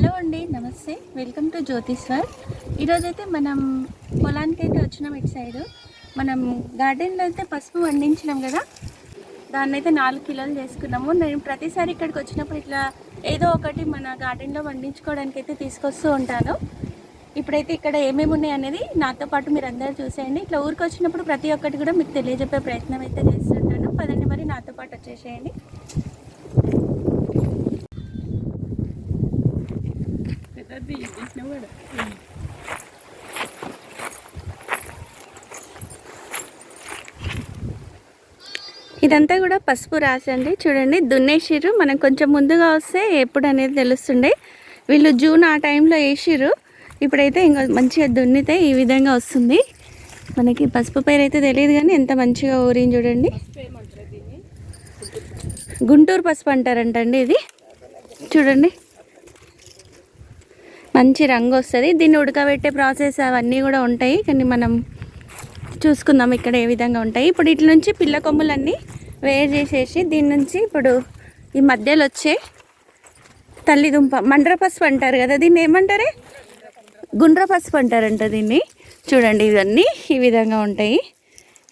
Hello అండి నమస్తే. Welcome to Jyothishwar ఈరోజైతే మనం పొలానికి అయితే వచ్చినాం ఇటు సైడ్. మనం గార్డెన్లో అయితే పసుపు వండించినాం కదా. దాన్ని అయితే నాలుగు కిలోలు చేసుకున్నాము. నేను ప్రతిసారి ఇక్కడికి వచ్చినప్పుడు ఇట్లా ఏదో ఒకటి మన గార్డెన్లో వండించుకోవడానికి అయితే తీసుకొస్తూ ఉంటాను. ఇప్పుడైతే ఇక్కడ ఏమేమి ఉన్నాయి అనేది నాతో పాటు మీరు అందరూ చూసేయండి. ఇట్లా ఊరికి వచ్చినప్పుడు ప్రతి ఒక్కటి కూడా మీకు తెలియజెప్పే ప్రయత్నం అయితే చేస్తుంటాను. పదండి మరి నాతో పాటు వచ్చేసేయండి. ఇదంతా కూడా పసుపు రాసండి. చూడండి దున్నేసిర్రు. మనం కొంచెం ముందుగా వస్తే ఎప్పుడు అనేది తెలుస్తుండే. వీళ్ళు జూన్ ఆ టైంలో వేసిర్రు. ఇప్పుడైతే ఇంకా మంచిగా దున్నితే ఈ విధంగా వస్తుంది. మనకి పసుపు పేరు అయితే తెలియదు కానీ ఎంత మంచిగా ఊరింది చూడండి. గుంటూరు పసుపు అంటారంటండి ఇది. చూడండి. మంచి రంగు వస్తుంది. దీన్ని ఉడకబెట్టే ప్రాసెస్ అవన్నీ కూడా ఉంటాయి. కానీ మనం చూసుకుందాం ఇక్కడ ఏ విధంగా ఉంటాయి. ఇప్పుడు ఇట్ల నుంచి పిల్ల కొమ్ములన్నీ వేరు చేసేసి దీని నుంచి ఇప్పుడు ఈ మధ్యలో వచ్చే తల్లిదుంప మండ్ర పసుపు అంటారు కదా దీన్ని ఏమంటారే? గుండ్ర పసుపు అంటారంట దీన్ని. చూడండి ఇవన్నీ ఈ విధంగా ఉంటాయి.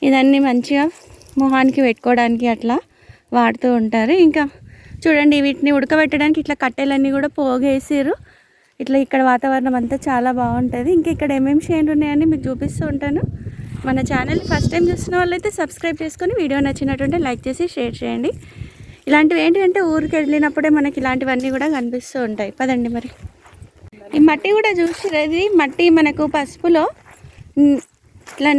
ఇదన్నీ మంచిగా మొహానికి పెట్టుకోవడానికి అట్లా వాడుతూ ఉంటారు. ఇంకా చూడండి వీటిని ఉడకబెట్టడానికి ఇట్లా కట్టెలన్నీ కూడా పోగేసారు ఇట్లా ఇక్కడ వాతావరణం అంతా చాలా బాగుంటుంది. ఇంకా ఇక్కడ ఏమేమి చేయండి ఉన్నాయని మీకు చూపిస్తూ ఉంటాను. మన ఛానల్ ఫస్ట్ టైం చూసిన వాళ్ళైతే సబ్స్క్రైబ్ చేసుకొని వీడియో నచ్చినట్టుంటే లైక్ చేసి షేర్ చేయండి. ఇలాంటివి ఏంటంటే ఊరికి వెళ్ళినప్పుడే మనకి ఇలాంటివన్నీ కూడా కనిపిస్తూ ఉంటాయి. పదండి మరి. ఈ మట్టి కూడా చూసిరది మట్టి మనకు పసుపులో ఇట్లా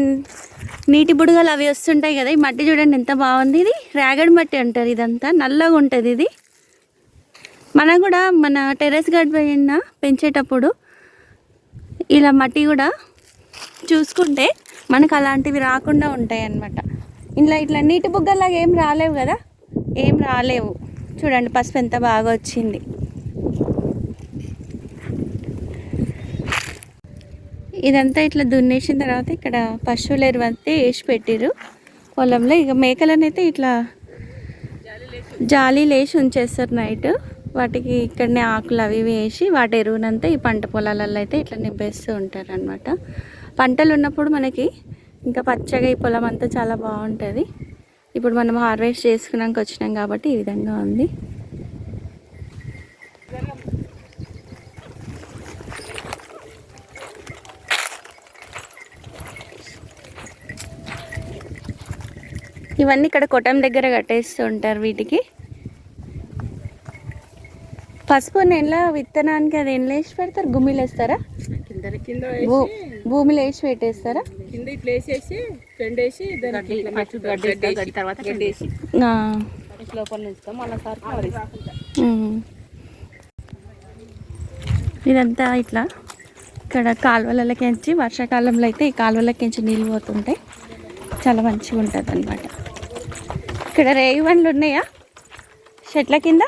నీటి బుడగలు అవి వస్తుంటాయి కదా ఈ మట్టి చూడండి ఎంత బాగుంది. ఇది రాగడి మట్టి అంటారు ఇదంతా. నల్లగా ఉంటుంది ఇది. మనం కూడా మన టెర్రస్ పైన పెంచేటప్పుడు ఇలా మట్టి కూడా చూసుకుంటే మనకు అలాంటివి రాకుండా ఉంటాయి అన్నమాట ఇట్లా ఇట్లా నీటి బుగ్గలాగా ఏం రాలేవు కదా? ఏం రాలేవు. చూడండి పసుపు ఎంత బాగా వచ్చింది. ఇదంతా ఇట్లా దున్నేసిన తర్వాత ఇక్కడ పశువులు ఎరువు అయితే వేసి పెట్టిరు పొలంలో ఇక మేకలనైతే ఇట్లా జాలి లేచి ఉంచేస్తారు నైట్. వాటికి ఇక్కడనే ఆకులు అవి ఇవి వేసి వాటి ఎరువునంతా ఈ పంట పొలాలలో అయితే ఇట్లా నింపేస్తూ ఉంటారు అనమాట పంటలు ఉన్నప్పుడు మనకి ఇంకా పచ్చగా ఈ పొలం అంతా చాలా బాగుంటుంది. ఇప్పుడు మనం హార్వెస్ట్ చేసుకున్నాక వచ్చినాం కాబట్టి ఈ విధంగా ఉంది. ఇవన్నీ ఇక్కడ కొట్టం దగ్గర కట్టేస్తూ ఉంటారు వీటికి. పసుపు నెల విత్తనానికి అది ఎన్ని వేసి పెడతారు? గుమ్మిలు వేస్తారా? కింద కింద భూ భూమిలో వేసి పెట్టేస్తారా? కింద ఇట్లా వేసేసి దానికి ఇట్లా గడ్డి తర్వాత ఆ, లోపల మళ్ళీ సార్ ఉమ్. ఇదంతా ఇట్లా ఇక్కడ కాలువలకించి వర్షాకాలంలో అయితే ఈ కాలువలకించి నీళ్ళు పోతుంటాయి చాలా మంచిగా ఉంటుంది అనమాట ఇక్కడ రేగి పండ్లు ఉన్నాయా? చెట్ల కింద?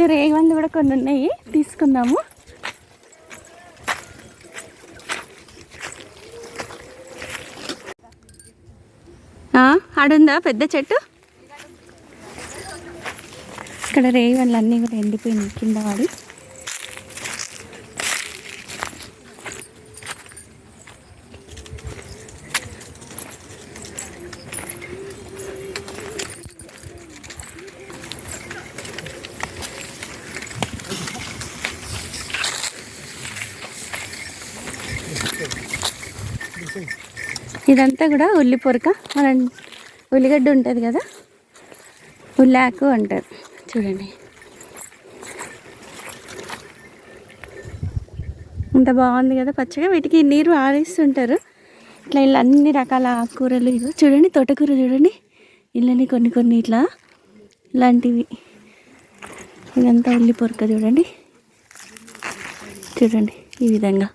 ఇక్కడైతే రేగి కూడా కొన్ని ఉన్నాయి. తీసుకుందాము. ఆడుందా పెద్ద చెట్టు? ఇక్కడ రేగి వాళ్ళు అన్నీ కూడా ఎండిపోయినాయి కింద వాడి ఇదంతా కూడా ఉల్లి పొరక. మన ఉల్లిగడ్డ ఉంటుంది కదా ఉల్లాకు అంటారు. చూడండి. ఇంత బాగుంది కదా పచ్చగా. వీటికి నీరు ఆరేస్తుంటారు. ఇట్లా ఇలా అన్ని రకాల ఆకుకూరలు ఇవి. చూడండి తోటకూర చూడండి. ఇళ్ళని కొన్ని కొన్ని ఇట్లా ఇలాంటివి. ఇదంతా ఉల్లి పొరక చూడండి. చూడండి ఈ విధంగా.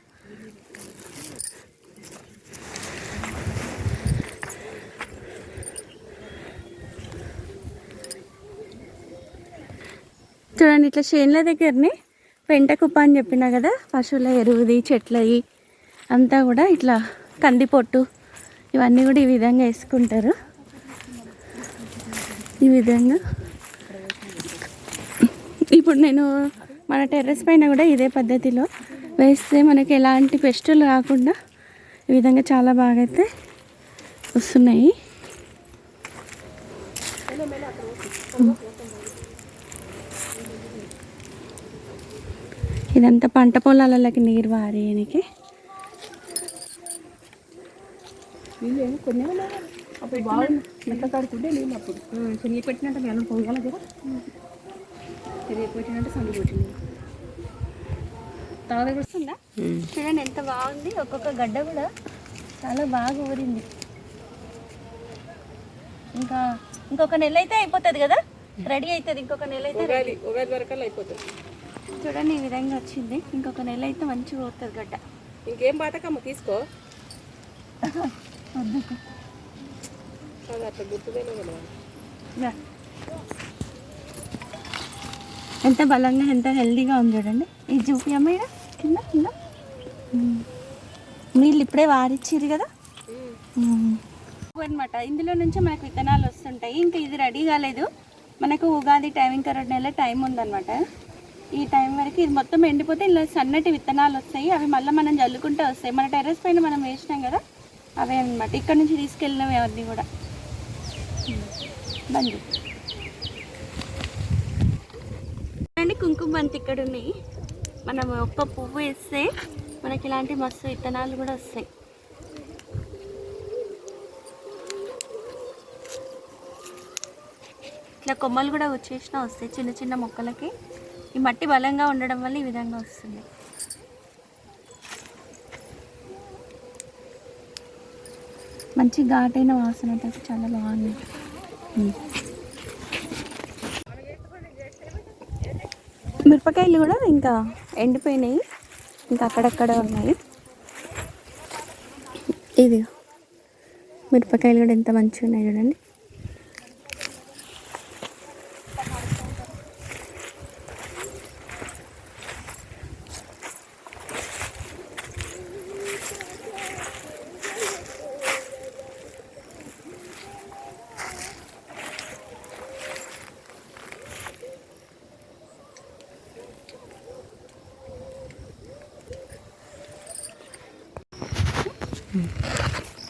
చూడండి ఇట్లా చేనుల దగ్గరనే పెంట కుప్ప అని చెప్పినా కదా పశువుల ఎరువుది చెట్లది అంతా కూడా ఇట్లా కంది పొట్టు ఇవన్నీ కూడా ఈ విధంగా వేసుకుంటారు. ఈ విధంగా. ఇప్పుడు నేను మన టెర్రస్ పైన కూడా ఇదే పద్ధతిలో వేస్తే మనకి ఎలాంటి పెస్టులు రాకుండా ఈ విధంగా చాలా బాగా అయితే వస్తున్నాయి. ఇదంతా పంట పొలాలకి నీరు వారేయనికి శనగ పెట్టినట్టు మేము పోయాలి కదా? శనగ పెట్టినట్టు సంది పెట్టింది తాగ వస్తుందా? చూడండి ఎంత బాగుంది. ఒక్కొక్క గడ్డ కూడా చాలా బాగా ఊరింది. ఇంకా ఇంకొక నెల అయితే అయిపోతుంది కదా? రెడీ అవుతుంది. ఇంకొక నెల అయితే ఉగాది ఉగాది వరకల్లా అయిపోతుంది. చూడండి ఈ విధంగా వచ్చింది. ఇంకొక నెల అయితే మంచిగా పోతుంది గడ్డ. ఇంకేం బాతకమ్మ తీసుకో. ఎంత బలంగా ఎంత హెల్దీగా ఉంది చూడండి. ఇది చూపియమ్మ ఇక్కడ కింద కింద. నీళ్ళు ఇప్పుడే వారిచ్చిరు కదా? అనమాట ఇందులో నుంచి మనకు విత్తనాలు వస్తుంటాయి. ఇంకా ఇది రెడీ కాలేదు. మనకు ఉగాది టైం ఇంకా రెండు నెలల టైం ఉందన్నమాట. ఈ టైం వరకు ఇది మొత్తం ఎండిపోతే ఇలా సన్నటి విత్తనాలు వస్తాయి. అవి మళ్ళీ మనం జల్లుకుంటే వస్తాయి. మన టెర్రస్ పైన మనం వేసినాం కదా అవే అన్నమాట. ఇక్కడ నుంచి తీసుకెళ్ళినవి అవన్నీ కూడా. బండి. అండి కుంకుమ బంతి ఇక్కడ ఉన్నాయి. మనం ఒక్క పువ్వు వేస్తే మనకి ఇలాంటి మస్తు విత్తనాలు కూడా వస్తాయి. ఇట్లా కొమ్మలు కూడా వచ్చేసినా వస్తాయి చిన్న చిన్న మొక్కలకి. ఈ మట్టి బలంగా ఉండడం వల్ల ఈ విధంగా వస్తుంది. మంచి ఘాటైన వాసన అయితే చాలా బాగుంది. మిరపకాయలు కూడా ఇంకా ఎండిపోయినాయి. ఇంకా అక్కడక్కడ ఉన్నాయి. ఇది మిరపకాయలు కూడా ఎంత మంచిగా ఉన్నాయి చూడండి.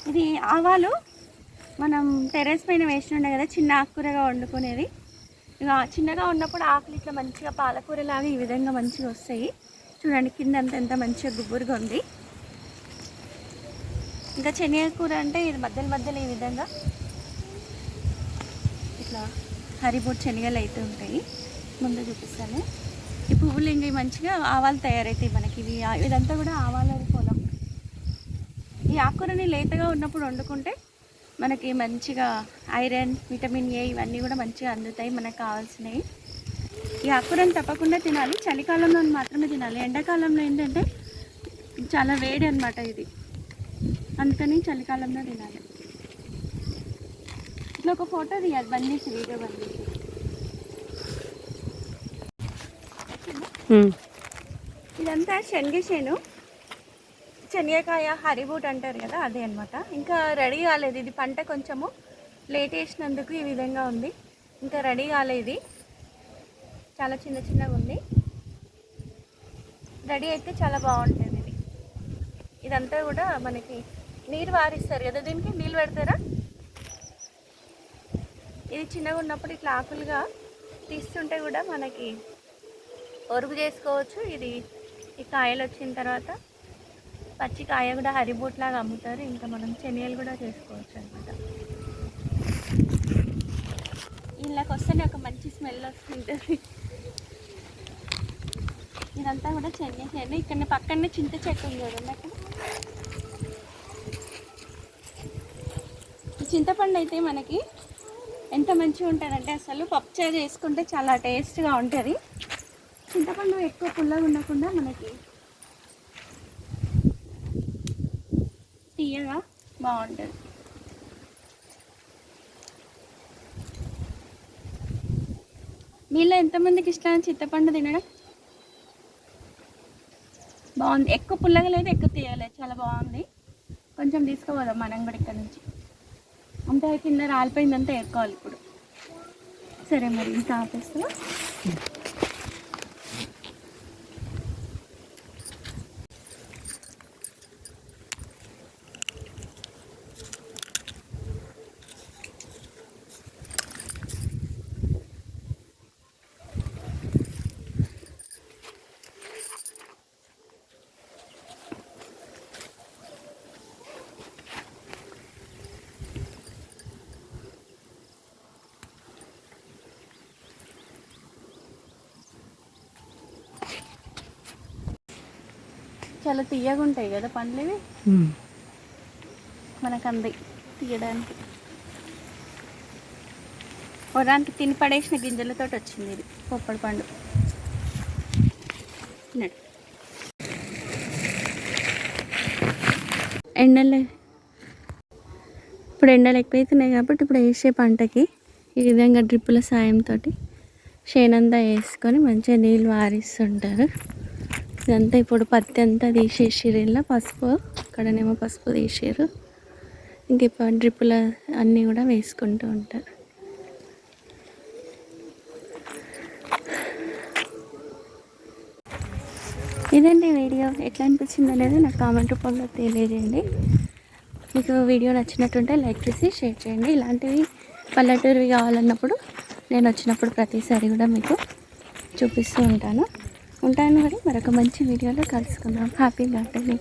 ఇది ఆవాలు. మనం టెర్రస్ పైన వేసినుండే కదా చిన్న ఆకుకూరగా వండుకునేది. ఇక చిన్నగా ఉన్నప్పుడు ఆకులు ఇట్లా మంచిగా పాలకూరలాగా ఈ విధంగా మంచిగా వస్తాయి. చూడండి కింద అంత ఎంత మంచిగా గుబురుగా ఉంది. ఇంకా శనగకూర అంటే ఇది మధ్యలో మధ్యలో ఈ విధంగా ఇట్లా హరిబోట్ శనగలు అయితే ఉంటాయి. ముందు చూపిస్తాను. ఈ పువ్వులు ఇంకా మంచిగా ఆవాలు తయారవుతాయి మనకి. ఇవి ఇదంతా కూడా ఆవాలు ఈ ఆకుకూరని లేతగా ఉన్నప్పుడు వండుకుంటే మనకి మంచిగా ఐరన్ విటమిన్ ఏ ఇవన్నీ కూడా మంచిగా అందుతాయి మనకు కావాల్సినవి. ఈ ఆకుకూరని తప్పకుండా తినాలి. చలికాలంలో మాత్రమే తినాలి. ఎండాకాలంలో ఏంటంటే చాలా వేడి అనమాట ఇది. అందుకని చలికాలంలో తినాలి. ఇట్లా ఒక ఫోటో తీయాలి. చేసి వీడియో బంద్ చేసి. ఇదంతా శనగ శనగకాయ హరిబూట్ అంటారు కదా అదే అనమాట ఇంకా రెడీ కాలేదు ఇది. పంట కొంచెము లేట్ వేసినందుకు ఈ విధంగా ఉంది. ఇంకా రెడీ కాలేదు చాలా చిన్న చిన్నగా ఉంది. రెడీ అయితే చాలా బాగుంటుంది ఇది. ఇదంతా కూడా మనకి నీరు వారిస్తారు కదా దీనికి నీళ్ళు పెడతారా? ఇది చిన్నగా ఉన్నప్పుడు ఇట్లా ఆకులుగా తీస్తుంటే కూడా మనకి ఒరుగు చేసుకోవచ్చు. ఇది ఈ కాయలు వచ్చిన తర్వాత పచ్చికాయ కూడా హరిబోట్ లాగా అమ్ముతారు. ఇంకా మనం శనగలు కూడా చేసుకోవచ్చు అనమాట ఇళ్ళకి వస్తేనే ఒక మంచి స్మెల్ వస్తుంటుంది. ఇదంతా కూడా శనగ చేను ఇక్కడ పక్కనే చింత చెట్టు ఉంది చూడండి అక్కడ. చింతపండు అయితే మనకి ఎంత మంచిగా ఉంటుందంటే అసలు పప్పుచారు చేసుకుంటే చాలా టేస్ట్గా ఉంటుంది. చింతపండు ఎక్కువ పుల్లగా ఉండకుండా మనకి తీయగా బాగుంటుంది. మీలో ఎంతమందికి ఇష్టం చింతపండు తినడం? బాగుంది. ఎక్కువ పుల్లగా లేదు ఎక్కువ తీయలేదు చాలా బాగుంది. కొంచెం తీసుకోపోదాం మనం కూడా ఇక్కడ నుంచి. అంటే కింద రాలిపోయిందంతా ఎక్కువాలి ఇప్పుడు. సరే మరి ఇంత ఆపేస్తా చాలా తీయగా ఉంటాయి కదా పండ్లు ఇవి మనకు అంది తీయడానికి. వరానికి తిని పడేసిన గింజలతో వచ్చింది ఇది పొప్పడి పండు. ఎండలే. ఇప్పుడు ఎండలు ఎక్కువైతున్నాయి కాబట్టి ఇప్పుడు వేసే పంటకి ఈ విధంగా డ్రిప్పుల సాయంతో చేనంతా వేసుకొని మంచిగా నీళ్ళు వారిస్తుంటారు. ఇదంతా ఇప్పుడు పత్తి అంతా తీసేసారు ఇలా పసుపు. అక్కడనేమో పసుపు తీసారు ఇంక ఇప్పుడు డ్రిప్పుల అన్నీ కూడా వేసుకుంటూ ఉంటారు ఇదండి వీడియో. ఎట్లా అనిపించింది అనేది నాకు కామెంట్ రూపంలో తెలియజేయండి. మీకు వీడియో నచ్చినట్టుంటే లైక్ చేసి షేర్ చేయండి. ఇలాంటివి పల్లెటూరువి కావాలన్నప్పుడు నేను వచ్చినప్పుడు ప్రతిసారి కూడా మీకు చూపిస్తూ ఉంటాను. ఉంటాను మరి. మరొక మంచి వీడియోలో కలుసుకుందాం. Happy birthday